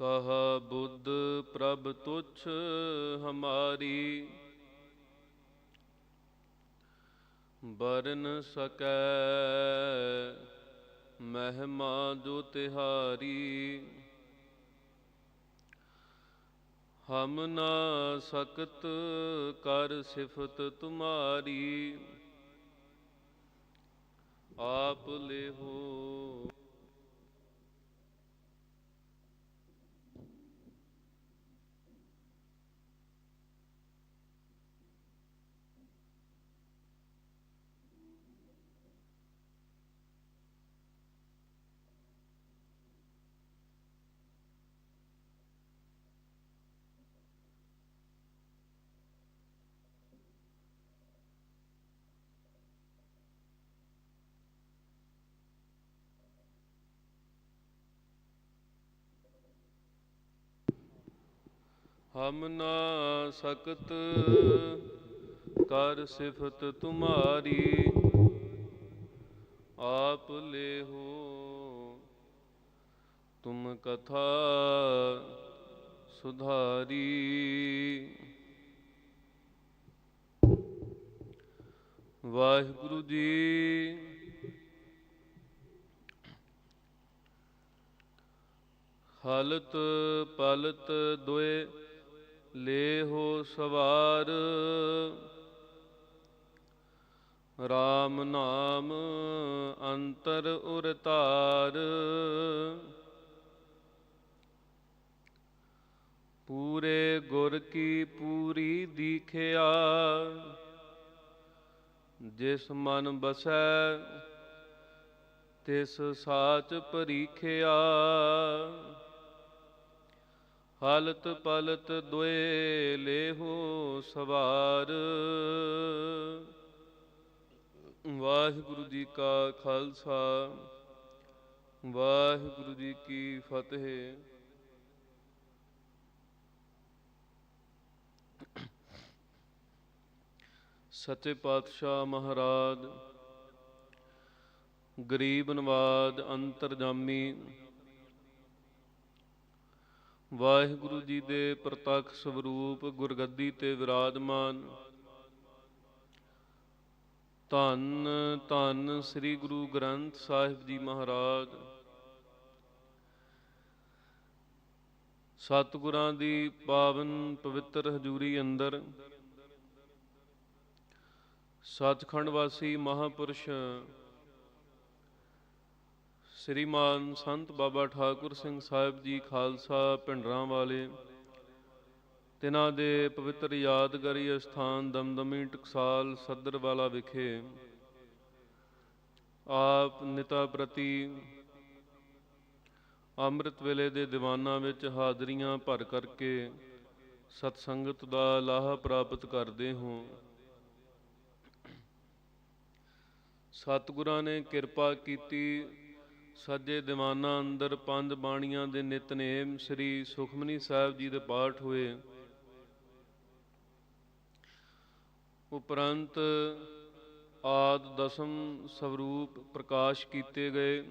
ਕਹਾ ਬੁੱਧ ਪ੍ਰਭ ਤੁਛ ਹਮਾਰੀ। ਬਰਨ ਸਕੈ ਮਹਿਮਾ ਜੋ ਤਿਹਾਰੀ। ਹਮ ਨਾ ਸਕਤ ਕਰ ਸਿਫਤ ਤੁਮਾਰੀ। ਆਪ ਲੇਹੋ ਹਮ ਨਾ ਸਕਤ, ਕਰ ਸਿਫਤ ਤੁਮਾਰੀ, ਆਪ ਲੇਹੋ ਤੁਮ ਕਥਾ ਸੁਧਾਰੀ। ਵਾਹਿਗੁਰੂ ਜੀ, ਹਾਲਤ ਪਲਤ ਦੋਏ ਲੇਹੋ ਸਵਾਰ। RAM ਨਾਮ ਅੰਤਰ ਉਰਤਾਰ। ਪੂਰੇ ਗੁਰ ਕੀ ਪੂਰੀ ਦੀਖਿਆ। ਜਿਸ ਮਨ ਬਸੈ, ਤਿਸ ਸਾਚ ਪਰੀਖਿਆ। ਹਾਲਤ ਪਲਤ ਦੁਏ ਲੇਹੋ ਸਵਾਰ। ਵਾਹਿਗੁਰੂ ਜੀ ਕਾ ਖਾਲਸਾ, ਵਾਹਿਗੁਰੂ ਜੀ ਕੀ ਫਤਿਹ। ਸੱਚੇ ਪਾਤਸ਼ਾਹ ਮਹਾਰਾਜ, ਗਰੀਬ ਨਵਾਜ ਅੰਤਰਜਾਮੀ ਵਾਹਿਗੁਰੂ ਜੀ ਦੇ ਪ੍ਰਤੱਖ ਸਰੂਪ ਗੁਰਗੱਦੀ ਤੇ ਵਿਰਾਜਮਾਨ। ਧੰਨ ਧੰਨ ਸ੍ਰੀ ਗੁਰੂ ਗ੍ਰੰਥ ਸਾਹਿਬ ਜੀ ਮਹਾਰਾਜ। ਸਤਿਗੁਰਾਂ ਦੀ ਪਾਵਨ ਪਵਿੱਤਰ ਹਜ਼ੂਰੀ ਅੰਦਰ ਸੱਚਖੰਡ ਵਾਸੀ ਮਹਾਪੁਰਸ਼ ਸ੍ਰੀਮਾਨ ਸੰਤ ਬਾਬਾ ਠਾਕੁਰ ਸਿੰਘ ਸਾਹਿਬ ਜੀ ਖਾਲਸਾ ਪਿੰਡਰਾਂ ਵਾਲੇ, ਤਿਨਾਂ ਦੇ ਪਵਿੱਤਰ ਯਾਦਗਾਰੀ ਅਸਥਾਨ ਦਮਦਮੀ ਟਕਸਾਲ ਸੱਦਰ ਵਾਲਾ ਵਿਖੇ ਆਪ ਨਿਤਾ ਪ੍ਰਤੀ ਅੰਮ੍ਰਿਤ ਵੇਲੇ ਦੇ ਦੀਵਾਨਾਂ ਵਿੱਚ ਹਾਜ਼ਰੀਆਂ ਭਰ ਕਰਕੇ ਸਤ ਸੰਗਤ ਦਾ ਲਾਹਾ ਪ੍ਰਾਪਤ ਕਰਦੇ ਹੋ। ਸਤਿਗੁਰਾਂ ਨੇ ਕਿਰਪਾ ਕੀਤੀ ਸੱਜੇ ਦੀਵਾਨਾਂ ਅੰਦਰ ਪੰਜ ਬਾਣੀਆਂ ਦੇ ਨਿਤਨੇਮ ਸ੍ਰੀ ਸੁਖਮਨੀ ਸਾਹਿਬ ਜੀ ਦੇ ਪਾਠ ਹੋਏ। ਉਪਰੰਤ ਆਦ ਦਸਮ ਸਵਰੂਪ ਪ੍ਰਕਾਸ਼ ਕੀਤੇ ਗਏ।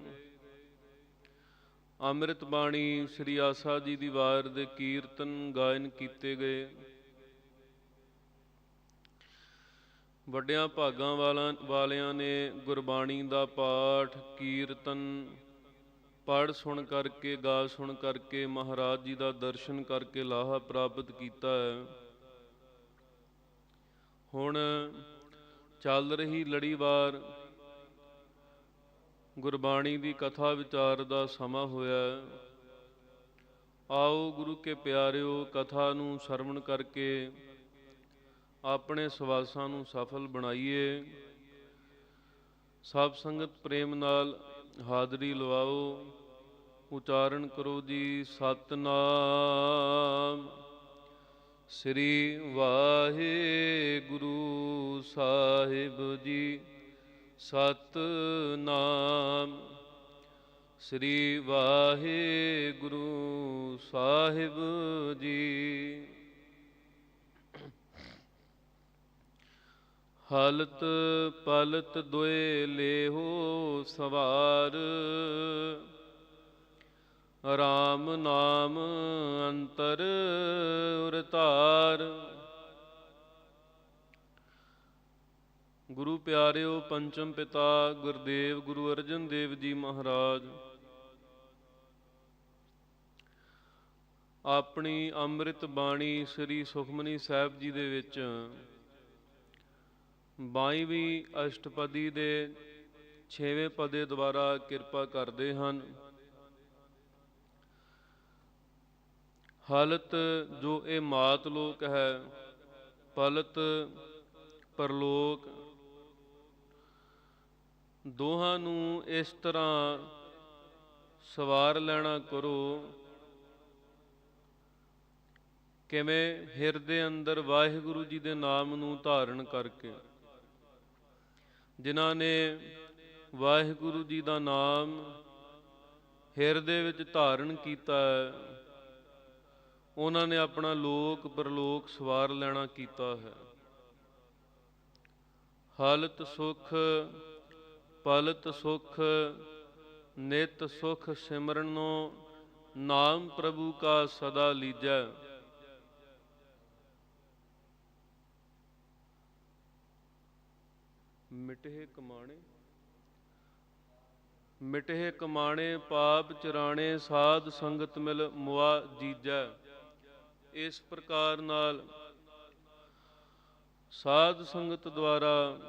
ਅੰਮ੍ਰਿਤ ਬਾਣੀ ਸ੍ਰੀ ਆਸਾ ਜੀ ਦੀ ਵਾਰ ਦੇ ਕੀਰਤਨ ਗਾਇਨ ਕੀਤੇ ਗਏ। ਵੱਡਿਆਂ ਭਾਗਾਂ ਵਾਲਾਂ, ਵਾਲਿਆਂ ਨੇ ਗੁਰਬਾਣੀ ਦਾ ਪਾਠ, ਕੀਰਤਨ ਪੜ ਸੁਣ ਕਰਕੇ, ਗਾ ਸੁਣ ਕਰਕੇ, ਮਹਾਰਾਜ ਜੀ ਦਾ ਦਰਸ਼ਨ ਕਰਕੇ ਲਾਹਾ ਪ੍ਰਾਪਤ ਕੀਤਾ ਹੈ। ਹੁਣ ਚੱਲ ਰਹੀ ਲੜੀਵਾਰ ਗੁਰਬਾਣੀ ਦੀ ਕਥਾ ਵਿਚਾਰ ਦਾ ਸਮਾਂ ਹੋਇਆ ਆਓ ਗੁਰੂ ਕੇ ਪਿਆਰਿਓ ਕਥਾ ਨੂੰ ਸਰਵਣ ਕਰਕੇ ਆਪਣੇ ਸਵਾਸਾਂ ਨੂੰ ਸਫਲ ਬਣਾਈਏ। ਸਭ ਸੰਗਤ ਪ੍ਰੇਮ ਨਾਲ ਹਾਜ਼ਰੀ ਲਵਾਓ। ਉਚਾਰਨ ਕਰੋ ਜੀ ਸਤਨਾਮ। ਸ੍ਰੀ ਵਾਹਿਗੁਰੂ ਸਾਹਿਬ ਜੀ, ਸਤਨਾਮ। ਸ੍ਰੀ ਵਾਹਿਗੁਰੂ ਸਾਹਿਬ ਜੀ। ਹਲਤ ਪਲਤ ਦੁਏ ਲੇਹੋ ਸਵਾਰ। ਰਾਮ ਨਾਮ ਅੰਤਰ ਉਰਤਾਰ। ਗੁਰੂ ਪਿਆਰਿਓ, ਪੰਚਮ ਪਿਤਾ, ਗੁਰਦੇਵ, ਗੁਰੂ ਅਰਜਨ ਦੇਵ ਜੀ ਮਹਾਰਾਜ। ਆਪਣੀ ਅੰਮ੍ਰਿਤ ਬਾਣੀ ਸ੍ਰੀ ਸੁਖਮਨੀ ਸਾਹਿਬ ਜੀ ਦੇ ਵਿੱਚ 22ਵੀਂ ਅਸ਼ਟਪਦੀ ਦੇ 6ਵੇਂ ਪਦੇ ਦੁਆਰਾ ਕਿਰਪਾ ਕਰਦੇ ਹਨ। ਹਲਤ ਜੋ ਇਹ ਮਾਤ ਲੋਕ ਹੈ, ਪਲਤ ਪਰਲੋਕ। ਦੋਹਾਂ ਨੂੰ ਇਸ ਤਰ੍ਹਾਂ ਸਵਾਰ ਲੈਣਾ ਕਰੋ, ਕਿਵੇਂ ਹਿਰਦੇ ਅੰਦਰ ਵਾਹਿਗੁਰੂ ਜੀ ਦੇ ਨਾਮ ਨੂੰ ਧਾਰਨ ਕਰਕੇ। ਜਿਨ੍ਹਾਂ ਨੇ ਵਾਹਿਗੁਰੂ ਜੀ ਦਾ ਨਾਮ ਹਿਰਦੇ ਵਿੱਚ ਧਾਰਨ ਕੀਤਾ ਹੈ, ਉਹਨਾਂ ਨੇ ਆਪਣਾ ਲੋਕ ਪਰਲੋਕ ਸਵਾਰ ਲੈਣਾ ਕੀਤਾ ਹੈ। ਹਾਲਤ ਸੁਖ, ਪਲਤ ਸੁਖ, ਨਿਤ ਸੁਖ ਸਿਮਰਨੋ, ਨਾਮ ਪ੍ਰਭੂ ਕਾ ਸਦਾ ਲੀਜੈ। ਮਿਟੇ ਕਮਾਣੇ। ਮਿਟੇ ਕਮਾਣੇ ਪਾਪ ਚਰਾਣੇ ਸਾਧ ਸੰਗਤ ਮਿਲ ਮੁਆ ਜੀਜੈ। ਇਸ ਪ੍ਰਕਾਰ ਨਾਲ ਸਾਧ ਸੰਗਤ ਦੁਆਰਾ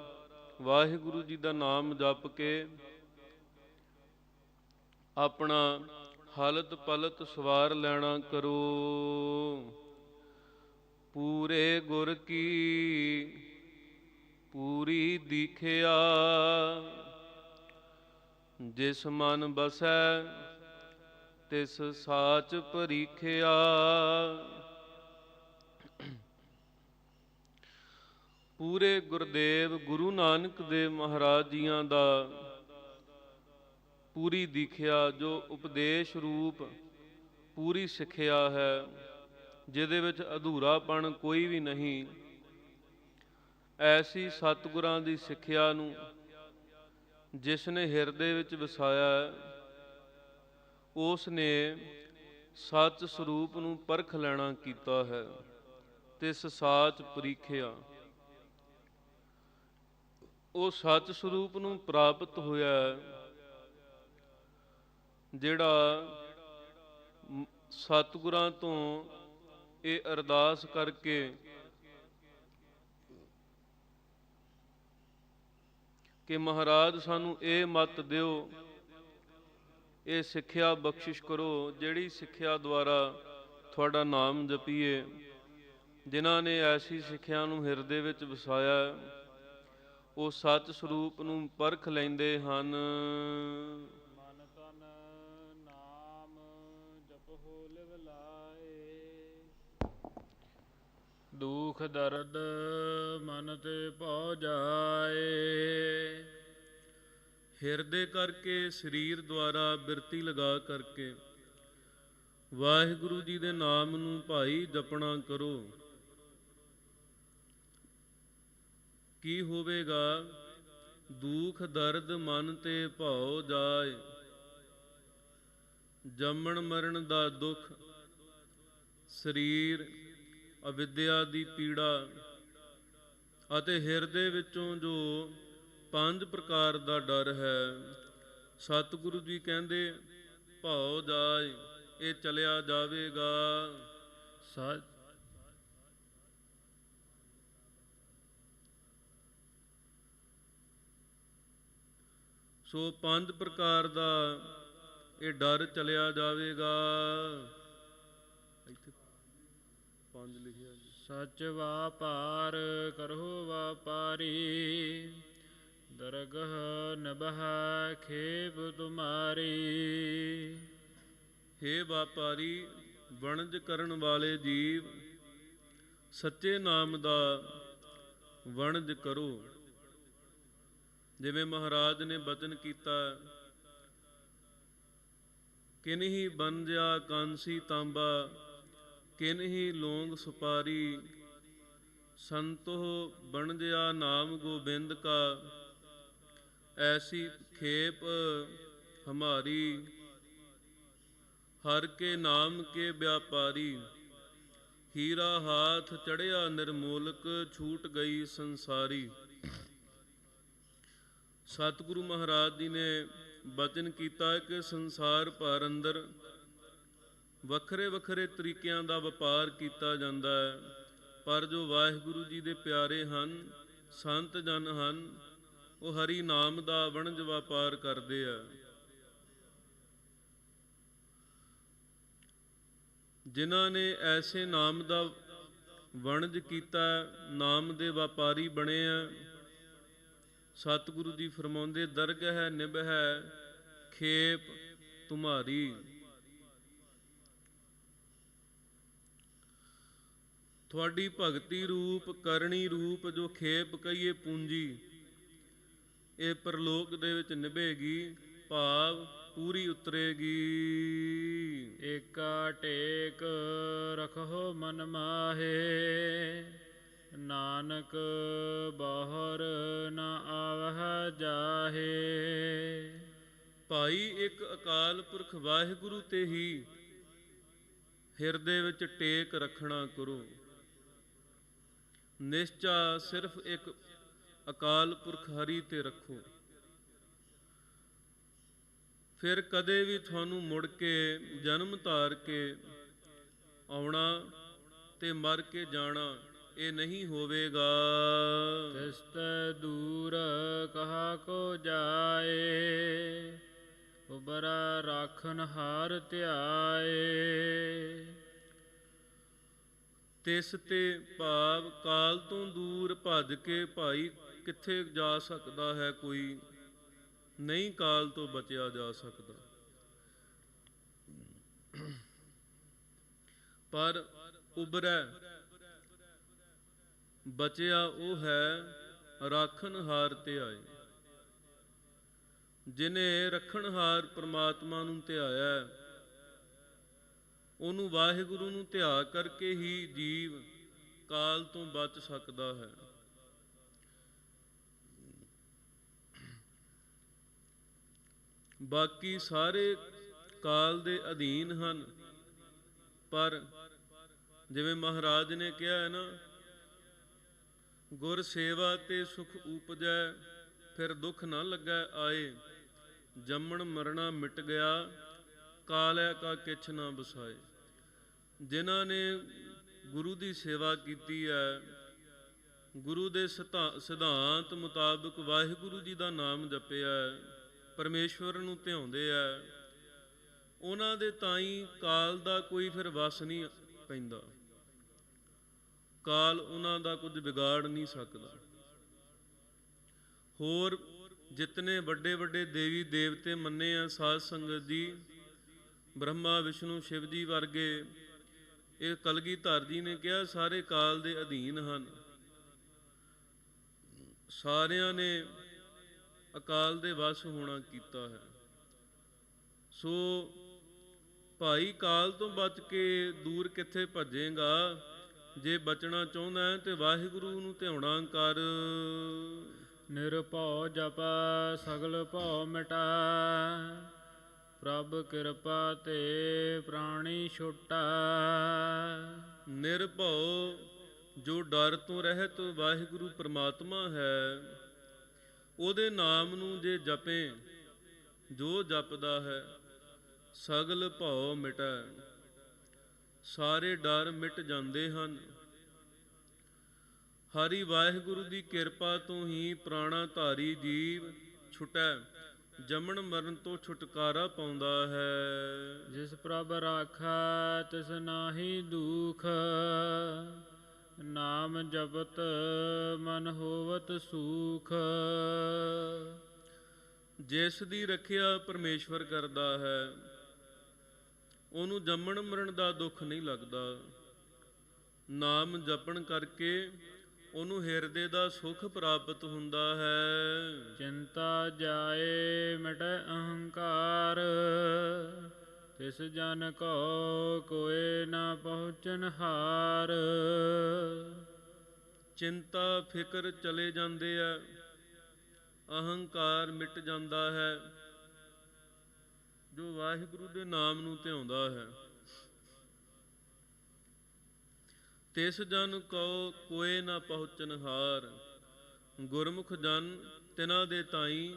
ਵਾਹਿਗੁਰੂ ਜੀ ਦਾ ਨਾਮ ਜਪ ਕੇ ਆਪਣਾ ਹਾਲਤ ਪਲਤ ਸਵਾਰ ਲੈਣਾ ਕਰੋ। ਪੂਰੇ ਗੁਰ ਕੀ ਪੂਰੀ ਦਿਖਿਆ। ਜਿਸ ਮਨ ਬਸੈ, ਤਿਸ ਸਾਚ ਪਰੀਖਿਆ। ਪੂਰੇ ਗੁਰਦੇਵ ਗੁਰੂ ਨਾਨਕ ਦੇਵ ਮਹਾਰਾਜ ਜੀਆਂ ਦਾ ਪੂਰੀ ਦੀਖਿਆ, ਜੋ ਉਪਦੇਸ਼ ਰੂਪ ਪੂਰੀ ਸਿੱਖਿਆ ਹੈ, ਜਿਹਦੇ ਵਿੱਚ ਅਧੂਰਾਪਣ ਕੋਈ ਵੀ ਨਹੀਂ। ਐਸੀ ਸਤਿਗੁਰਾਂ ਦੀ ਸਿੱਖਿਆ ਨੂੰ ਜਿਸ ਨੇ ਹਿਰਦੇ ਵਿੱਚ ਵਸਾਇਆ ਹੈ, ਉਸ ਨੇ ਸੱਚ ਸਰੂਪ ਨੂੰ ਪਰਖ ਲੈਣਾ ਕੀਤਾ ਹੈ ਤਿਸ ਸਾਚ ਪ੍ਰੀਖਿਆ। ਉਹ ਸੱਚ ਸਰੂਪ ਨੂੰ ਪ੍ਰਾਪਤ ਹੋਇਆ ਜਿਹੜਾ ਸਤਿਗੁਰਾਂ ਤੋਂ ਇਹ ਅਰਦਾਸ ਕਰਕੇ ਕਿ ਮਹਾਰਾਜ ਸਾਨੂੰ ਇਹ ਮਤ ਦਿਓ, ਇਹ ਸਿੱਖਿਆ ਬਖਸ਼ਿਸ਼ ਕਰੋ, ਜਿਹੜੀ ਸਿੱਖਿਆ ਦੁਆਰਾ ਤੁਹਾਡਾ ਨਾਮ ਜਪੀਏ, ਜਿਨ੍ਹਾਂ ਨੇ ਐਸੀ ਸਿੱਖਿਆ ਨੂੰ ਹਿਰਦੇ ਵਿੱਚ ਵਸਾਇਆ, ਉਹ ਸੱਚ ਸਰੂਪ ਨੂੰ ਪਰਖ ਲੈਂਦੇ ਹਨ। ਦੁਖ ਦਰਦ ਮਨ ਤੇ ਪਹੁ ਜਾਏ। ਹਿਰਦੇ ਕਰਕੇ ਸਰੀਰ ਦੁਆਰਾ ਬਿਰਤੀ ਲਗਾ ਕਰਕੇ ਵਾਹਿਗੁਰੂ ਜੀ ਦੇ ਨਾਮ ਨੂੰ ਭਾਈ ਜਪਣਾ ਕਰੋ। ਕੀ ਹੋਵੇਗਾ? ਦੁੱਖ ਦਰਦ ਮਨ ਤੇ ਭਾਉ ਜਾਏ। ਜੰਮਣ ਮਰਨ ਦਾ ਦੁੱਖ ਸਰੀਰ ਅਵਿਦਿਆ ਦੀ ਪੀੜਾ ਅਤੇ ਹਿਰਦੇ ਵਿੱਚੋਂ ਜੋ ਪੰਜ ਪ੍ਰਕਾਰ ਦਾ ਡਰ ਹੈ, ਸਤਿਗੁਰੂ ਜੀ ਕਹਿੰਦੇ, ਭਾਉ ਜਾਏ, ਇਹ ਚਲਿਆ ਜਾਵੇਗਾ। ਸਚ। ਸੋ ਪੰਜ ਪ੍ਰਕਾਰ ਦਾ ਇਹ ਡਰ ਚਲਿਆ ਜਾਵੇਗਾ। ਪੰਜ ਲਿਖਿਆ ਜੀ। ਸਚ ਵਾਪਾਰ ਕਰੋ ਵਾਪਾਰੀ, ਦਰਗਹ ਨਬਹ ਖੇਬ ਤੁਮਾਰੀ। ਹੇ ਵਪਾਰੀ, ਵਣਜ ਕਰਨ ਵਾਲੇ ਜੀਵ, ਸੱਚੇ ਨਾਮ ਦਾ ਵਣਜ ਕਰੋ। ਜਿਵੇਂ ਮਹਾਰਾਜ ਨੇ ਬਚਨ ਕੀਤਾ, ਕਿਨਹੀ ਬੰਜਿਆ ਕਾਂਸੀ ਤਾਂਬਾ ਕਿਨਹੀ ਲੌਂਗ ਸੁਪਾਰੀ ਸੰਤੋ ਬਣਜਿਆ ਨਾਮ ਗੋਬਿੰਦ ਕਾ, ਐਸੀ ਖੇਪ ਹਮਾਰੀ, ਹਰ ਕੇ ਨਾਮ ਕੇ ਵਿਆਪਾਰੀ, ਹੀਰਾ ਹਾਥ ਚੜਿਆ ਨਿਰਮੋਲਕ ਛੂਟ ਗਈ ਸੰਸਾਰੀ। ਸਤਿਗੁਰੂ ਮਹਾਰਾਜ ਜੀ ਨੇ ਬਚਨ ਕੀਤਾ ਕਿ ਸੰਸਾਰ ਭਰ ਅੰਦਰ ਵੱਖਰੇ ਵੱਖਰੇ ਤਰੀਕਿਆਂ ਦਾ ਵਪਾਰ ਕੀਤਾ ਜਾਂਦਾ ਹੈ। ਪਰ ਜੋ ਵਾਹਿਗੁਰੂ ਜੀ ਦੇ ਪਿਆਰੇ ਹਨ, ਸੰਤ ਜਨ ਹਨ, ਉਹ ਹਰੀ ਨਾਮ ਦਾ ਵਣਜ ਵਪਾਰ ਕਰਦੇ ਆ। ਜਿਨ੍ਹਾਂ ਨੇ ਐਸੇ ਨਾਮ ਦਾ ਵਣਜ ਕੀਤਾ, ਨਾਮ ਦੇ ਵਪਾਰੀ ਬਣੇ ਆ। ਸਤਿਗੁਰੂ ਜੀ ਫਰਮਾਉਂਦੇ ਦਰਗ ਹੈ, ਨਿਭ ਹੈ, ਖੇਪ ਤੁਮਾਰੀ ਤੁਹਾਡੀ ਭਗਤੀ ਰੂਪ ਕਰਨੀ ਰੂਪ ਜੋ ਖੇਪ ਕਹੀਏ ਪੂੰਜੀ ਇਹ ਪਰਲੋਕ ਦੇ ਵਿੱਚ ਨਿਭੇਗੀ ਭਾਵ ਪੂਰੀ ਉਤਰੇਗੀ। ਏਕਾ ਟੇਕ ਰਖੋ ਮਨ ਮਾਹੇ ਨਾਨਕ ਬਾਹਰ ਨ ਆਵਹ ਜਾਹੇ। ਭਾਈ ਇੱਕ ਅਕਾਲ ਪੁਰਖ ਵਾਹਿਗੁਰੂ ਤੇ ਹੀ ਹਿਰਦੇ ਵਿੱਚ ਟੇਕ ਰੱਖਣਾ ਕਰੋ। ਨਿਸ਼ਚਾ ਸਿਰਫ ਇੱਕ ਅਕਾਲ ਪੁਰਖ ਹਰੀ ਤੇ ਰੱਖੋ। ਫਿਰ ਕਦੇ ਵੀ ਤੁਹਾਨੂੰ ਮੁੜ ਕੇ ਜਨਮ ਧਾਰ ਕੇ ਆਉਣਾ ਤੇ ਮਰ ਕੇ ਜਾਣਾ, ਇਹ ਨਹੀਂ ਹੋਵੇਗਾ। ਤਿਸਤ ਦੂਰ ਕਹਾ ਕੋ ਜਾਏ, ਉਬਰਾ ਰਾਖਨ ਹਾਰ ਧਿਆਏ। ਤਿਸ ਤੇ ਭਾਵ ਕਾਲ ਤੋਂ ਦੂਰ ਭੱਜ ਕੇ ਭਾਈ ਕਿੱਥੇ ਜਾ ਸਕਦਾ ਹੈ ਕੋਈ? ਨਹੀਂ ਕਾਲ ਤੋਂ ਬਚਿਆ ਜਾ ਸਕਦਾ। ਪਰ ਉਬਰੈ ਬਚਿਆ ਉਹ ਹੈ ਰਾਖਣ ਹਾਰ ਤੇ ਆਏ। ਜਿਨੇ ਰਖਣਹਾਰ ਪ੍ਰਮਾਤਮਾ ਨੂੰ ਧਿਆਇਆ ਉਹਨੂੰ ਵਾਹਿਗੁਰੂ ਨੂੰ ਧਿਆ ਕਰਕੇ ਹੀ ਜੀਵ ਕਾਲ ਤੋਂ ਬਚ ਸਕਦਾ ਹੈ। ਬਾਕੀ ਸਾਰੇ ਕਾਲ ਦੇ ਅਧੀਨ ਹਨ, ਪਰ ਜਿਵੇਂ ਮਹਾਰਾਜ ਨੇ ਕਿਹਾ ਹੈ ਨਾ, ਗੁਰ ਸੇਵਾ ਤੇ ਸੁਖ ਉਪਜੈ, ਫਿਰ ਦੁੱਖ ਨਾ ਲੱਗੈ ਆਏ, ਜੰਮਣ ਮਰਣਾ ਮਿਟ ਗਿਆ ਕਾਲੈ ਕਾ ਕਿਛ ਨਾ ਬਸਾਏ। ਜਿਨ੍ਹਾਂ ਨੇ ਗੁਰੂ ਦੀ ਸੇਵਾ ਕੀਤੀ ਹੈ ਗੁਰੂ ਦੇ ਸਿਧਾ- ਸਿਧਾਂਤ ਮੁਤਾਬਕ ਵਾਹਿਗੁਰੂ ਜੀ ਦਾ ਨਾਮ ਜਪਿਆ ਹੈ ਪਰਮੇਸ਼ਵਰ ਨੂੰ ਧਿਆਉਂਦੇ ਆ ਉਹਨਾਂ ਦੇ ਤਾਈ ਕਾਲ ਦਾ ਕੋਈ ਫਿਰ ਵਸ ਨਹੀਂ ਪੈਂਦਾ। ਕਾਲ ਉਹਨਾਂ ਦਾ ਕੁਝ ਵਿਗਾੜ ਨਹੀਂ ਸਕਦਾ। ਹੋਰ ਜਿਤਨੇ ਵੱਡੇ ਵੱਡੇ ਦੇਵੀ ਦੇਵਤੇ ਮੰਨੇ ਆ ਸਾਧ ਸੰਗਤ ਜੀ ਬ੍ਰਹਮਾ ਵਿਸ਼ਨੂੰ ਸ਼ਿਵ ਜੀ ਵਰਗੇ ਇਹ ਕਲਗੀਧਰ ਜੀ ਨੇ ਕਿਹਾ, ਸਾਰੇ ਕਾਲ ਦੇ ਅਧੀਨ ਹਨ। ਸਾਰਿਆਂ ਨੇ ਅਕਾਲ ਦੇ ਵਸ ਹੋਣਾ ਕੀਤਾ ਹੈ। ਸੋ ਭਾਈ ਕਾਲ ਤੋਂ ਬਚ ਕੇ ਦੂਰ ਕਿੱਥੇ ਭੱਜੇਗਾ? ਜੇ ਬਚਣਾ ਚਾਹੁੰਦਾ ਹੈ ਤੇ ਵਾਹਿਗੁਰੂ ਨੂੰ ਧਿਆਉਣਾ ਕਰ। ਨਿਰਭਉ ਜਪ, ਸਗਲ ਭਉ ਮਿਟਾ। ਪ੍ਰਭ ਕਿਰਪਾ ਤੇ ਪ੍ਰਾਣੀ ਛੁਟਾ। ਨਿਰਭਉ, ਜੋ ਡਰ ਤੋਂ ਰਹਿਤ ਵਾਹਿਗੁਰੂ ਪ੍ਰਮਾਤਮਾ ਹੈ, ਉਹਦੇ ਨਾਮ ਨੂੰ ਜੇ ਜਪੇ, ਜੋ ਜਪਦਾ ਹੈ, ਸਗਲ ਭਉ ਮਿਟੈ। ਸਾਰੇ ਡਰ ਮਿਟ ਜਾਂਦੇ ਹਨ। ਹਰੀ ਵਾਹਿਗੁਰੂ ਦੀ ਕਿਰਪਾ ਤੋਂ ਹੀ ਪ੍ਰਾਣਾ ਧਾਰੀ ਜੀਵ ਛੁਟੈ। ਜਮਣ ਮਰਨ ਤੋਂ ਛੁਟਕਾਰਾ ਪਾਉਂਦਾ ਹੈ। ਜਿਸ ਪ੍ਰਭ ਰਾਖਾ ਤਿਸ ਨਾਹੀ ਦੁਖ। ਨਾਮ ਜਪਤ ਮਨ ਹੋਵਤ ਸੂਖ। ਜਿਸ ਦੀ ਰੱਖਿਆ ਪਰਮੇਸ਼ਵਰ ਕਰਦਾ ਹੈ ਉਹਨੂੰ ਜੰਮਣ ਮਰਨ ਦਾ ਦੁੱਖ ਨਹੀਂ ਲੱਗਦਾ। ਨਾਮ ਜਪਣ ਕਰਕੇ ਉਹਨੂੰ ਹਿਰਦੇ ਦਾ ਸੁਖ ਪ੍ਰਾਪਤ ਹੁੰਦਾ ਹੈ। ਚਿੰਤਾ ਜਾਏ ਮਿਟੈ ਅਹੰਕਾਰ ਤਿਸ ਜਨ ਕੋ ਕੋਏ ਨਾ ਪਹੁੰਚਨ ਹਾਰ। ਚਿੰਤਾ ਫਿਕਰ ਚਲੇ ਜਾਂਦੇ ਆ ਅਹੰਕਾਰ ਮਿਟ ਜਾਂਦਾ ਹੈ। ਜੋ ਵਾਹਿਗੁਰੂ ਦੇ ਨਾਮ ਨੂੰ ਧਿਆਉਂਦਾ ਹੈ। ਤਿਸ ਜਨ ਕਉ ਕੋਏ ਨਾ ਪਹੁੰਚਨ ਹਾਰ, ਗੁਰਮੁਖ ਜਨ ਤਿਨਾਂ ਦੇ ਤਾਈ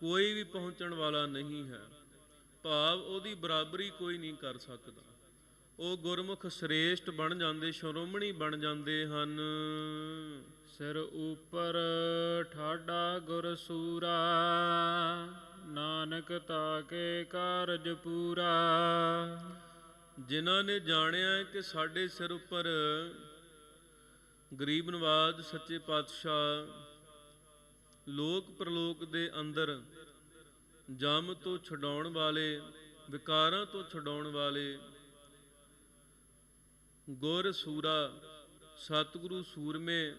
ਕੋਈ ਵੀ ਪਹੁੰਚਣ ਵਾਲਾ ਨਹੀਂ ਹੈ। ਭਾਵ ਉਹਦੀ ਬਰਾਬਰੀ ਕੋਈ ਨਹੀਂ ਕਰ ਸਕਦਾ। ਉਹ ਗੁਰਮੁਖ ਸ੍ਰੇਸ਼ਟ ਬਣ ਜਾਂਦੇ, ਸ਼੍ਰੋਮਣੀ ਬਣ ਜਾਂਦੇ ਹਨ। ਸਿਰ ਉਪਰ ਠਾਡਾ ਗੁਰ ਸੂਰਾ, ਨਾਨਕ ਤਾਕੇ ਕਾਰਜ ਪੂਰਾ। ਜਿਨ੍ਹਾਂ ਨੇ ਜਾਣਿਆ ਕਿ ਸਾਡੇ ਸਿਰ ਉੱਪਰ ਗਰੀਬ ਨਵਾਜ, ਸੱਚੇ ਪਾਤਸ਼ਾਹ, ਲੋਕ ਪ੍ਰਲੋਕ ਦੇ ਅੰਦਰ ਜਮ ਤੋਂ ਛਡਾਉਣ ਵਾਲੇ, ਵਿਕਾਰਾਂ ਤੋਂ ਛਡਾਉਣ ਵਾਲੇ ਗੁਰ ਸੂਰਾ, ਸਤਿਗੁਰੂ ਸੂਰਮੇ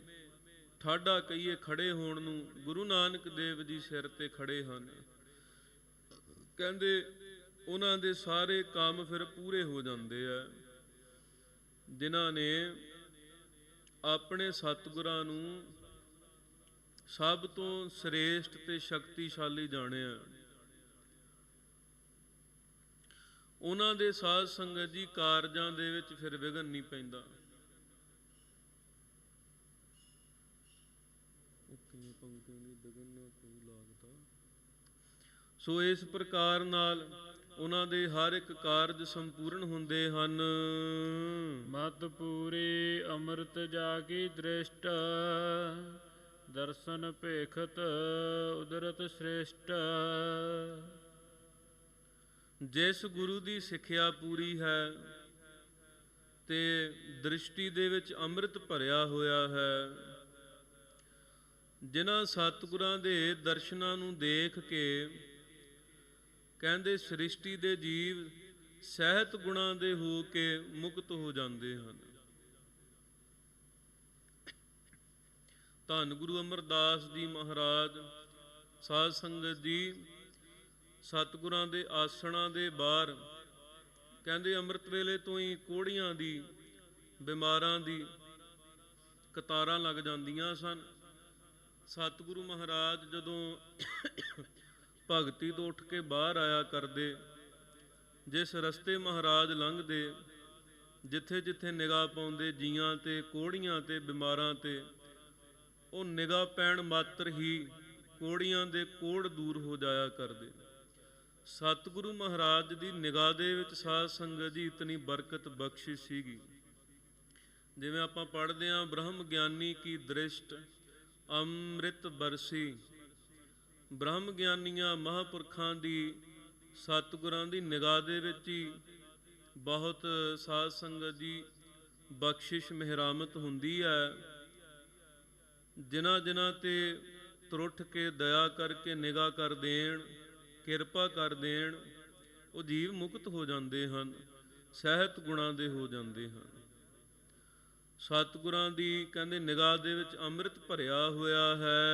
ਠਾਡਾ ਕਹੀਏ ਖੜੇ ਹੋਣ ਨੂੰ ਗੁਰੂ ਨਾਨਕ ਦੇਵ ਜੀ ਸਿਰ ਤੇ ਖੜੇ ਹਨ। ਕਹਿੰਦੇ ਉਹਨਾਂ ਦੇ ਸਾਰੇ ਕੰਮ ਫਿਰ ਪੂਰੇ ਹੋ ਜਾਂਦੇ ਆ, ਜਿਨ੍ਹਾਂ ਨੇ ਆਪਣੇ ਸਤਿਗੁਰਾਂ ਨੂੰ ਸਭ ਤੋਂ ਸ੍ਰੇਸ਼ਟ ਤੇ ਸ਼ਕਤੀਸ਼ਾਲੀ ਜਾਣਿਆ। ਉਹਨਾਂ ਦੇ ਸਾਧ ਸੰਗਤ ਜੀ ਕਾਰਜਾਂ ਦੇ ਵਿੱਚ ਫਿਰ ਵਿਗਨ ਨਹੀਂ ਪੈਂਦਾ। ਕਿੰਨੀ ਪੰਕਤੀਆਂ ਦੀ ਵਿਗਨ ਨਾ ਕੋਈ ਲੱਗਦਾ ਸੋ ਇਸ ਪ੍ਰਕਾਰ ਨਾਲ ਉਹਨਾਂ ਦੇ ਹਰ ਇੱਕ ਕਾਰਜ ਸੰਪੂਰਨ ਹੁੰਦੇ ਹਨ। ਮਤ ਪੂਰੀ ਅੰਮ੍ਰਿਤ ਜਾਗੀ ਦ੍ਰਿਸ਼ਟ ਦਰਸ਼ਨ ਭੇਖਤ ਉਦਰਤ ਸ੍ਰੇਸ਼ਟ। ਜਿਸ ਗੁਰੂ ਦੀ ਸਿੱਖਿਆ ਪੂਰੀ ਹੈ ਤੇ ਦ੍ਰਿਸ਼ਟੀ ਦੇ ਵਿੱਚ ਅੰਮ੍ਰਿਤ ਭਰਿਆ ਹੋਇਆ ਹੈ ਜਿਨ੍ਹਾਂ ਸਤਿਗੁਰਾਂ ਦੇ ਦਰਸ਼ਨਾਂ ਨੂੰ ਦੇਖ ਕੇ ਕਹਿੰਦੇ ਸ੍ਰਿਸ਼ਟੀ ਦੇ ਜੀਵ ਸਹਿਤ ਗੁਣਾਂ ਦੇ ਹੋ ਕੇ ਮੁਕਤ ਹੋ ਜਾਂਦੇ ਹਨ। ਧੰਨ ਗੁਰੂ ਅਮਰਦਾਸ ਜੀ ਮਹਾਰਾਜ, ਸਾਧ ਸੰਗਤ ਜੀ, ਸਤਿਗੁਰਾਂ ਦੇ ਆਸਣਾਂ ਦੇ ਬਾਹਰ ਕਹਿੰਦੇ ਅੰਮ੍ਰਿਤ ਵੇਲੇ ਤੋਂ ਹੀ ਕੋੜੀਆਂ ਦੀ, ਬਿਮਾਰਾਂ ਦੀ ਕਤਾਰਾਂ ਲੱਗ ਜਾਂਦੀਆਂ ਸਨ। ਸਤਿਗੁਰੂ ਮਹਾਰਾਜ ਜਦੋਂ ਭਗਤੀ ਤੋਂ ਉੱਠ ਕੇ ਬਾਹਰ ਆਇਆ ਕਰਦੇ, ਜਿਸ ਰਸਤੇ ਮਹਾਰਾਜ ਲੰਘਦੇ, ਜਿੱਥੇ ਜਿੱਥੇ ਨਿਗਾਹ ਪਾਉਂਦੇ ਜੀਆਂ ਤੇ ਕੋੜੀਆਂ ਤੇ, ਬਿਮਾਰਾਂ ਤੇ, ਉਹ ਨਿਗਾਹ ਪੈਣ ਮਾਤਰ ਹੀ ਕੋੜੀਆਂ ਦੇ ਕੋੜ ਦੂਰ ਹੋ ਜਾਇਆ ਕਰਦੇ। ਸਤਿਗੁਰੂ ਮਹਾਰਾਜ ਦੀ ਨਿਗਾਹ ਦੇ ਵਿੱਚ ਸਾਧ ਸੰਗਤ ਦੀ ਇਤਨੀ ਬਰਕਤ ਬਖਸ਼ਿਸ਼ ਸੀਗੀ। ਜਿਵੇਂ ਆਪਾਂ ਪੜ੍ਹਦੇ ਆਂ ਬ੍ਰਹਮ ਗਿਆਨੀ ਕੀ ਦ੍ਰਿਸ਼ਟ ਅੰਮ੍ਰਿਤ ਬਰਸੀ ਬ੍ਰਹਮ ਗਿਆਨੀਆਂ ਮਹਾਪੁਰਖਾਂ ਦੀ ਸਤਿਗੁਰਾਂ ਦੀ ਨਿਗਾਹ ਦੇ ਵਿੱਚ ਹੀ ਬਹੁਤ ਸਾਧ ਸੰਗਤ ਦੀ ਬਖਸ਼ਿਸ਼ ਮਿਹਰਾਮਤ ਹੁੰਦੀ ਹੈ। ਜਿਨ੍ਹਾਂ ਜਿਨ੍ਹਾਂ ਤੇ ਤਰੁੱਠ ਕੇ ਦਇਆ ਕਰਕੇ ਨਿਗਾਹ ਕਰ ਦੇਣ, ਕਿਰਪਾ ਕਰ ਦੇਣ, ਉਹ ਜੀਵ ਮੁਕਤ ਹੋ ਜਾਂਦੇ ਹਨ, ਸਹਿਤ ਗੁਣਾਂ ਦੇ ਹੋ ਜਾਂਦੇ ਹਨ। ਸਤਿਗੁਰਾਂ ਦੀ ਕਹਿੰਦੇ ਨਿਗਾਹ ਦੇ ਵਿੱਚ ਅੰਮ੍ਰਿਤ ਭਰਿਆ ਹੋਇਆ ਹੈ।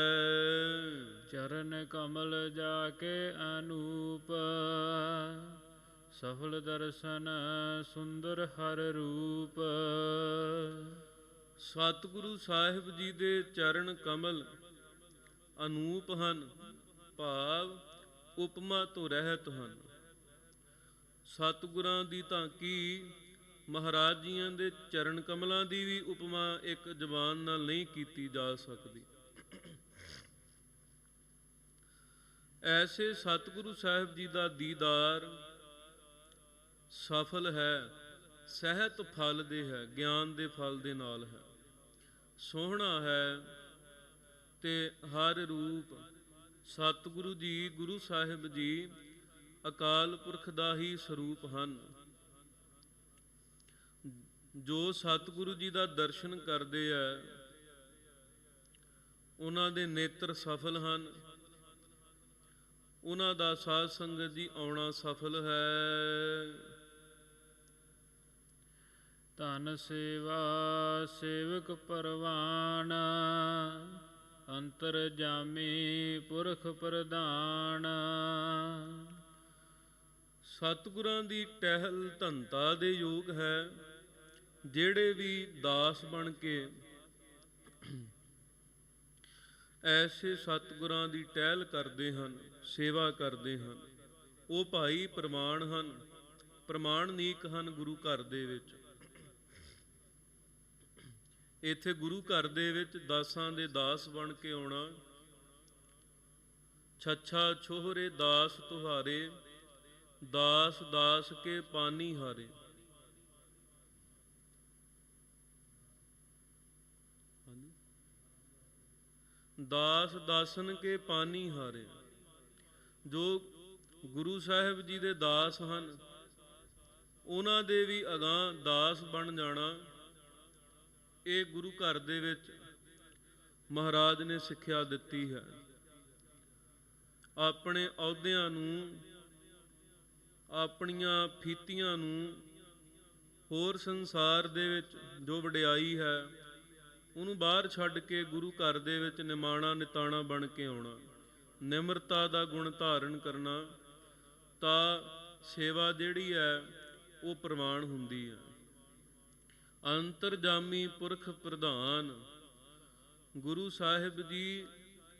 ਚਰਨ ਕਮਲ ਜਾ ਕੇ ਅਨੂਪ ਸਫਲ ਦਰਸ਼ਨ ਸੁੰਦਰ ਹਰ ਰੂਪ। ਸਤਿਗੁਰੂ ਸਾਹਿਬ ਜੀ ਦੇ ਚਰਨ ਕਮਲ ਅਨੂਪ ਹਨ ਭਾਵ ਉਪਮਾ ਤੋਂ ਰਹਿਤ ਹਨ। ਸਤਿਗੁਰਾਂ ਦੀ ਤਾਂ ਕੀ ਮਹਾਰਾਜ ਜੀਆਂ ਦੇ ਚਰਨ ਕਮਲਾਂ ਦੀ ਵੀ ਉਪਮਾ ਇੱਕ ਜ਼ਬਾਨ ਨਾਲ ਨਹੀਂ ਕੀਤੀ ਜਾ ਸਕਦੀ। ਐਸੇ ਸਤਿਗੁਰੂ ਸਾਹਿਬ ਜੀ ਦਾ ਦੀਦਾਰ ਸਫਲ ਹੈ, ਸਹਿਤ ਫਲ ਦੇ ਹੈ, ਗਿਆਨ ਦੇ ਫਲ ਦੇ ਨਾਲ ਹੈ। ਸੋਹਣਾ ਹੈ ਤੇ ਹਰ ਰੂਪ ਸਤਿਗੁਰੂ ਜੀ, ਗੁਰੂ ਸਾਹਿਬ ਜੀ ਅਕਾਲ ਪੁਰਖ ਦਾ ਹੀ ਸਰੂਪ ਹਨ। ਜੋ ਸਤਿਗੁਰੂ ਜੀ ਦਾ ਦਰਸ਼ਨ ਕਰਦੇ ਆ, ਉਹਨਾਂ ਦੇ ਨੇਤਰ ਸਫਲ ਹਨ। ਉਹਨਾਂ ਦਾ ਸਾਧ ਸੰਗਤ ਜੀ ਆਉਣਾ ਸਫਲ ਹੈ। ਧਨ ਸੇਵਾ, ਸੇਵਕ ਪਰਵਾਨ, ਅੰਤਰ ਜਾਮੀ ਪੁਰਖ ਪ੍ਰਧਾਨ। ਸਤਿਗੁਰਾਂ ਦੀ ਟਹਿਲ ਧੰਤਾ ਦੇ ਯੋਗ ਹੈ। ਜਿਹੜੇ ਵੀ ਦਾਸ ਬਣ ਕੇ ਐਸੇ ਸਤਿਗੁਰਾਂ ਦੀ ਟਹਿਲ ਕਰਦੇ ਹਨ, ਸੇਵਾ ਕਰਦੇ ਹਨ, ਉਹ ਭਾਈ ਪ੍ਰਮਾਣ ਹਨ ਪ੍ਰਮਾਣਨੀਕ ਹਨ ਗੁਰੂ ਘਰ ਦੇ ਵਿੱਚ। ਇੱਥੇ ਗੁਰੂ ਘਰ ਦੇ ਵਿੱਚ ਦਾਸਾਂ ਦੇ ਦਾਸ ਬਣ ਕੇ ਆਉਣਾ, ਛੱਛਾ ਛੋਹਰੇ ਦਾਸ ਤੁਹਾਰੇ, ਦਾਸ ਦਾਸ ਕੇ ਪਾਨੀ ਹਾਰੇ। ਦਾਸ ਦਾਸਨ ਕੇ ਪਾਨੀ ਹਾਰੇ। ਜੋ ਗੁਰੂ ਸਾਹਿਬ ਜੀ ਦੇ ਦਾਸ ਹਨ, ਉਹਨਾਂ ਦੇ ਵੀ ਅਗਾਹ ਦਾਸ ਬਣ ਜਾਣਾ, ਇਹ ਗੁਰੂ ਘਰ ਦੇ ਵਿੱਚ ਮਹਾਰਾਜ ਨੇ ਸਿੱਖਿਆ ਦਿੱਤੀ ਹੈ। ਆਪਣੇ ਅਹੁਦਿਆਂ ਨੂੰ, ਆਪਣੀਆਂ ਫੀਤੀਆਂ ਨੂੰ ਹੋਰ ਸੰਸਾਰ ਦੇ ਵਿੱਚ ਜੋ ਵਡਿਆਈ ਹੈ ਉਹਨੂੰ ਬਾਹਰ ਛੱਡ ਕੇ ਗੁਰੂ ਘਰ ਦੇ ਵਿੱਚ ਨਿਮਾਣਾ ਨਿਤਾਣਾ ਬਣ ਕੇ ਆਉਣਾ, ਨਿਮਰਤਾ ਦਾ ਗੁਣ ਧਾਰਨ ਕਰਨਾ, ਤਾਂ ਸੇਵਾ ਜਿਹੜੀ ਹੈ ਉਹ ਪ੍ਰਵਾਨ ਹੁੰਦੀ ਹੈ। ਅੰਤਰਜਾਮੀ ਪੁਰਖ ਪ੍ਰਧਾਨ ਗੁਰੂ ਸਾਹਿਬ ਜੀ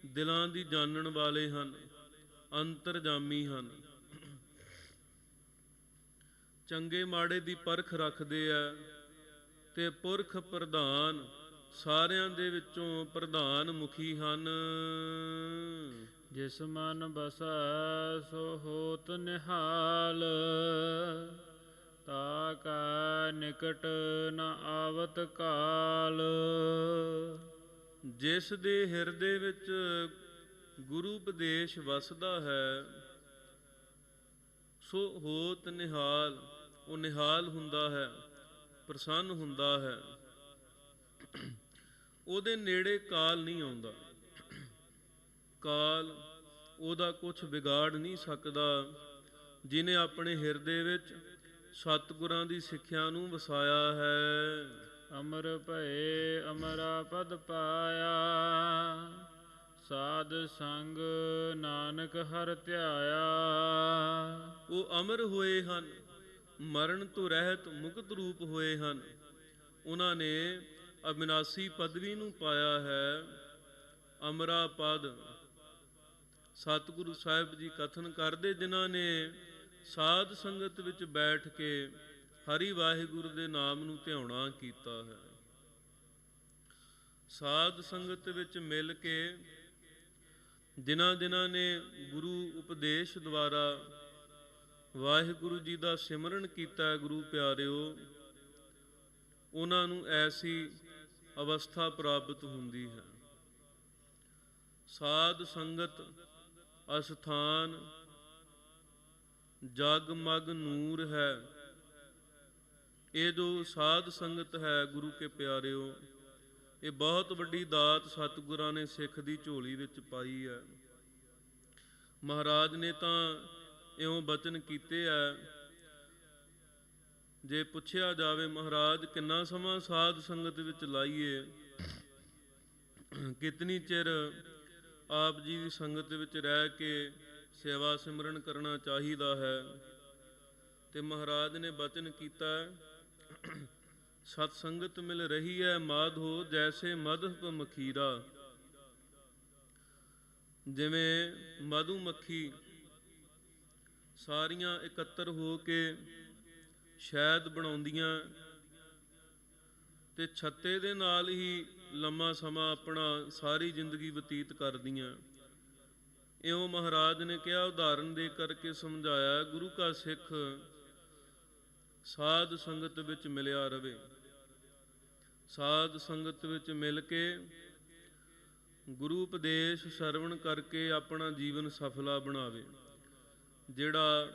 ਦਿਲਾਂ ਦੀ ਜਾਣਨ ਵਾਲੇ ਹਨ, ਅੰਤਰਜਾਮੀ ਹਨ। ਚੰਗੇ ਮਾੜੇ ਦੀ ਪਰਖ ਰੱਖਦੇ ਆ ਤੇ ਪੁਰਖ ਪ੍ਰਧਾਨ ਸਾਰਿਆਂ ਦੇ ਵਿੱਚੋਂ ਪ੍ਰਧਾਨ ਮੁਖੀ ਹਨ। ਜਿਸ ਮਨ ਬਸੈ ਸੋ ਹੋਤ ਨਿਹਾਲ। ਤਾ ਕਾ ਨਿਕਟ ਨ ਆਵਤ ਕਾਲ। ਜਿਸ ਦੇ ਹਿਰਦੇ ਵਿੱਚ ਗੁਰੂ ਉਪਦੇਸ਼ ਵਸਦਾ ਹੈ ਸੋ ਹੋਤ ਨਿਹਾਲ ਉਹ ਨਿਹਾਲ ਹੁੰਦਾ ਹੈ ਪ੍ਰਸੰਨ ਹੁੰਦਾ ਹੈ। ਉਹਦੇ ਨੇੜੇ ਕਾਲ ਨਹੀਂ ਆਉਂਦਾ। ਕਾਲ ਉਹਦਾ ਕੁਝ ਵਿਗਾੜ ਨਹੀਂ ਸਕਦਾ ਜਿਨੇ ਆਪਣੇ ਹਿਰਦੇ ਵਿੱਚ ਸਤਿਗੁਰਾਂ ਦੀ ਸਿੱਖਿਆ ਨੂੰ ਵਸਾਇਆ ਹੈ। ਅਮਰ ਭਏ ਅਮਰਾ ਪਦ ਪਾਇਆ। ਸਾਧ ਸੰਗ ਨਾਨਕ ਹਰ ਧਿਆਇਆ। ਉਹ ਅਮਰ ਹੋਏ ਹਨ ਮਰਨ ਤੋਂ ਰਹਿਤ ਮੁਕਤ ਰੂਪ ਹੋਏ ਹਨ। ਉਹਨਾਂ ਨੇ ਅਬਿਨਾਸੀ ਪਦਵੀ ਨੂੰ ਪਾਇਆ ਹੈ ਅਮਰਾ ਪਦ। ਸਤਿਗੁਰੂ ਸਾਹਿਬ ਜੀ ਕਥਨ ਕਰਦੇ, ਜਿਨ੍ਹਾਂ ਨੇ ਸਾਧ ਸੰਗਤ ਵਿੱਚ ਬੈਠ ਕੇ ਹਰੀ ਵਾਹਿਗੁਰੂ ਦੇ ਨਾਮ ਨੂੰ ਧਿਆਉਣਾ ਕੀਤਾ ਹੈ। ਸਾਧ ਸੰਗਤ ਵਿੱਚ ਮਿਲ ਕੇ ਜਿਨ੍ਹਾਂ ਜਿਨ੍ਹਾਂ ਨੇ ਗੁਰੂ ਉਪਦੇਸ਼ ਦੁਆਰਾ ਵਾਹਿਗੁਰੂ ਜੀ ਦਾ ਸਿਮਰਨ ਕੀਤਾ ਗੁਰੂ ਪਿਆਰਿਓ। ਉਹਨਾਂ ਨੂੰ ਐਸੀ ਅਵਸਥਾ ਪ੍ਰਾਪਤ ਹੁੰਦੀ ਹੈ। ਸਾਧ ਸੰਗਤ, ਅਸਥਾਨ ਜਗਮਗ ਨੂਰ ਹੈ। ਇਹ ਜੋ ਸਾਧ ਸੰਗਤ ਹੈ ਗੁਰੂ ਕੇ ਪਿਆਰਿਓ, ਇਹ ਬਹੁਤ ਵੱਡੀ ਦਾਤ ਸਤਿਗੁਰਾਂ ਨੇ ਸਿੱਖ ਦੀ ਝੋਲੀ ਵਿੱਚ ਪਾਈ ਹੈ। ਮਹਾਰਾਜ ਨੇ ਤਾਂ ਇਉਂ ਬਚਨ ਕੀਤੇ ਆ ਜੇ ਪੁੱਛਿਆ ਜਾਵੇ ਮਹਾਰਾਜ, ਕਿੰਨਾ ਸਮਾਂ ਸਾਧ ਸੰਗਤ ਵਿੱਚ ਲਾਈਏ? ਕਿਤਨੀ ਚਿਰ ਆਪ ਜੀ ਦੀ ਸੰਗਤ ਵਿੱਚ ਰਹਿ ਕੇ ਸੇਵਾ ਸਿਮਰਨ ਕਰਨਾ ਚਾਹੀਦਾ ਹੈ? ਤੇ ਮਹਾਰਾਜ ਨੇ ਬਚਨ ਕੀਤਾ, ਸਤ ਸੰਗਤ ਮਿਲ ਰਹੀ ਹੈ ਮਾਧੋ, ਜੈਸੇ ਮਧਪ ਮਖੀਰਾ ਜਿਵੇਂ ਮਧੂ ਮੱਖੀ ਸਾਰੀਆਂ ਇਕੱਤਰ ਹੋ ਕੇ ਸ਼ਹਿਦ ਬਣਾਉਂਦੀਆਂ ਤੇ ਛੱਤੇ ਦੇ ਨਾਲ ਹੀ ਲੰਮਾ ਸਮਾਂ ਆਪਣਾ ਸਾਰੀ ਜ਼ਿੰਦਗੀ ਬਤੀਤ ਕਰਦੀਆਂ। ਇਉਂ ਮਹਾਰਾਜ ਨੇ ਕਿਹਾ, ਉਦਾਹਰਨ ਦੇ ਕਰਕੇ ਸਮਝਾਇਆ, ਗੁਰੂ ਕਾ ਸਿੱਖ ਸਾਧ ਸੰਗਤ ਵਿੱਚ ਮਿਲਿਆ ਰਵੇ। ਸਾਧ ਸੰਗਤ ਵਿੱਚ ਮਿਲ ਕੇ ਗੁਰੂ ਉਪਦੇਸ਼ ਸਰਵਣ ਕਰਕੇ ਆਪਣਾ ਜੀਵਨ ਸਫਲਾ ਬਣਾਵੇ, ਜਿਹੜਾ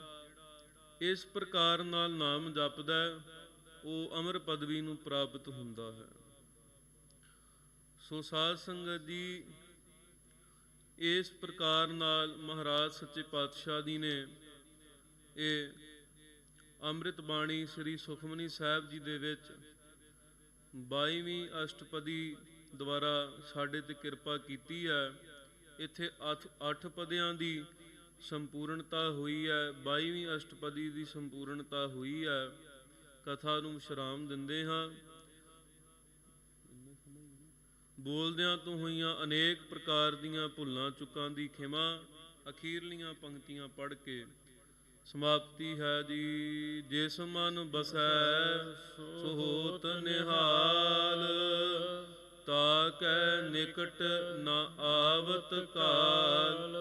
ਇਸ ਪ੍ਰਕਾਰ ਨਾਲ ਨਾਮ ਜਪਦਾ ਉਹ ਅਮਰ ਪਦਵੀ ਨੂੰ ਪ੍ਰਾਪਤ ਹੁੰਦਾ ਹੈ। ਸੋ ਸਾਧ ਸੰਗਤ ਜੀ, ਇਸ ਪ੍ਰਕਾਰ ਨਾਲ ਮਹਾਰਾਜ ਸੱਚੇ ਪਾਤਸ਼ਾਹ ਜੀ ਨੇ ਇਹ ਅੰਮ੍ਰਿਤ ਬਾਣੀ ਸ੍ਰੀ ਸੁਖਮਨੀ ਸਾਹਿਬ ਜੀ ਦੇ ਵਿੱਚ 22ਵੀਂ ਅਸ਼ਟਪਦੀ ਦੁਆਰਾ ਸਾਡੇ ਤੇ ਕਿਰਪਾ ਕੀਤੀ ਹੈ। ਇੱਥੇ 8 ਪਦਿਆਂ ਦੀ ਸੰਪੂਰਨਤਾ ਹੋਈ ਹੈ 22ਵੀਂ ਅਸ਼ਟਪਦੀ ਦੀ ਸੰਪੂਰਨਤਾ ਹੋਈ ਹੈ ਕਥਾ ਨੂੰ ਵਿਸ਼ਰਾਮ ਦਿੰਦੇ ਹਾਂ। ਬੋਲਦਿਆਂ ਤੋਂ ਹੋਈਆਂ ਅਨੇਕ ਪ੍ਰਕਾਰ ਦੀਆਂ ਭੁੱਲਾਂ, ਚੁੱਕਾਂ ਦੀ ਖਿਮਾ, ਅਖੀਰਲੀਆਂ ਪੰਕਤੀਆਂ ਪੜ੍ਹ ਕੇ ਸਮਾਪਤੀ ਹੈ ਜੀ। ਜਿਸ ਮਨ ਬਸੈ ਸੋ ਨਿਹਾਲ, ਤਾ ਕੈ ਨਿਕਟ ਨ ਆਵਤ ਕਾਲ।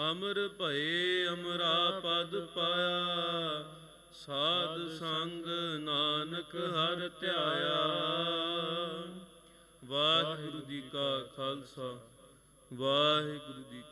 ਅਮਰ ਭਏ ਅਮਰਾ ਪਦ ਪਾਇਆ, ਸਾਧ ਸੰਗ ਨਾਨਕ ਹਰ ਧਿਆਇਆ। ਵਾਹਿਗੁਰੂ ਜੀ ਕਾ ਖਾਲਸਾ, ਵਾਹਿਗੁਰੂ ਜੀ